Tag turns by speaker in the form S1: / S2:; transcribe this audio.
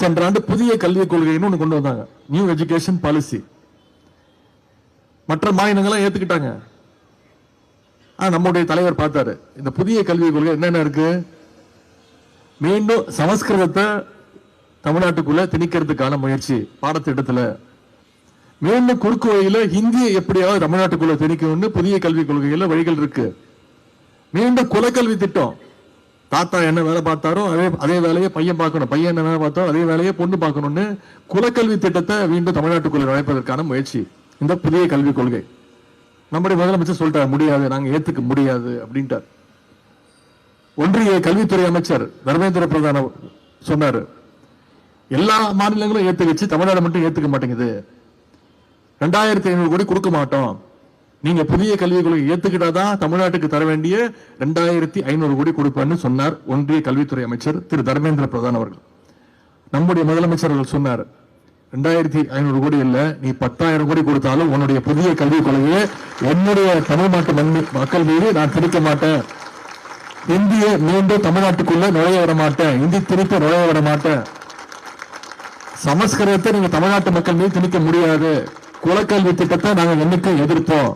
S1: சென்ற ஆண்டு புதிய கல்விக் கொள்கைன்னு ஒன்று கொண்டு வந்தாங்க. நியூ எஜுகேஷன் பாலிசி மற்ற மாநிலங்கள்லாம் ஏற்றுக்கிட்டாங்க ஆ நம்முடைய தலைவர் பார்த்தாரு இந்த புதிய கல்விக் கொள்கை என்னென்ன இருக்கு? மீண்டும் சமஸ்கிருதத்தை தமிழ்நாட்டுக்குள்ள திணிக்கிறதுக்கான முயற்சி பாடத்திட்டத்துல. மீண்டும் குறுக்கு வழியில ஹிந்தியை எப்படியாவது தமிழ்நாட்டுக்குள்ள திணிக்கணும்னு புதிய கல்விக் கொள்கையில வழிகள் இருக்கு. மீண்டும் குலக்கல்வி திட்டம். தாத்தா என்ன வேலை பார்த்தாரோ அதே அதே வேலையை பையன் பார்க்கணும். பையன் என்ன வேலை பார்த்தாரோ அதே வேலையை பொண்ணு பார்க்கணும்னு குலக்கல்வி திட்டத்தை மீண்டும் தமிழ்நாட்டுக்குள்ள நுழைப்பதற்கான முயற்சி. இந்த புதிய கல்விக் கொள்கை. நம்முடைய முதலமைச்சர் சொல்லிட்டார் முடியாது நாங்கள் ஏத்துக்க முடியாது அப்படின்ட்டார். ஒன்றிய கல்வித்துறை அமைச்சர் தர்மேந்திர பிரதான சொன்னார் எல்லா மாநிலங்களும் ஏத்துக்கிச்சு தமிழ்நாடு மட்டும் ஏற்றுக்க மாட்டேங்குது. ரெண்டாயிரத்தி ஐநூறு கோடி கொடுக்க மாட்டோம். நீங்க புதிய கல்விக் கொள்கை ஏத்துக்கிட்டாதான் தமிழ்நாட்டுக்கு தர வேண்டிய ரெண்டாயிரத்தி ஐநூறு கோடி கொடுப்பேன்னு சொன்னார் ஒன்றிய கல்வித்துறை அமைச்சர் திரு தர்மேந்திர பிரதான் அவர்கள். நம்முடைய முதலமைச்சர் அவர்கள் சொன்னார் ரெண்டாயிரத்தி ஐநூறு கோடி இல்ல நீ பத்தாயிரம் கோடி கொடுத்தாலும் உன்னுடைய புதிய கல்விக் கொள்கையை என்னுடைய தமிழ்நாட்டு மண் மக்கள் மீது நான் திணிக்க மாட்டேன். இந்திய மீண்டும் தமிழ்நாட்டுக்குள்ள நுழைய விட மாட்டேன். இந்தி திருப்பி நுழைய விட மாட்டேன். சமஸ்கிருதத்தை நீங்க தமிழ்நாட்டு மக்கள் மீது திணிக்க முடியாது. குலக்கல்வி திட்டத்தை நாங்க என்னைக்கும் எதிர்ப்போம்.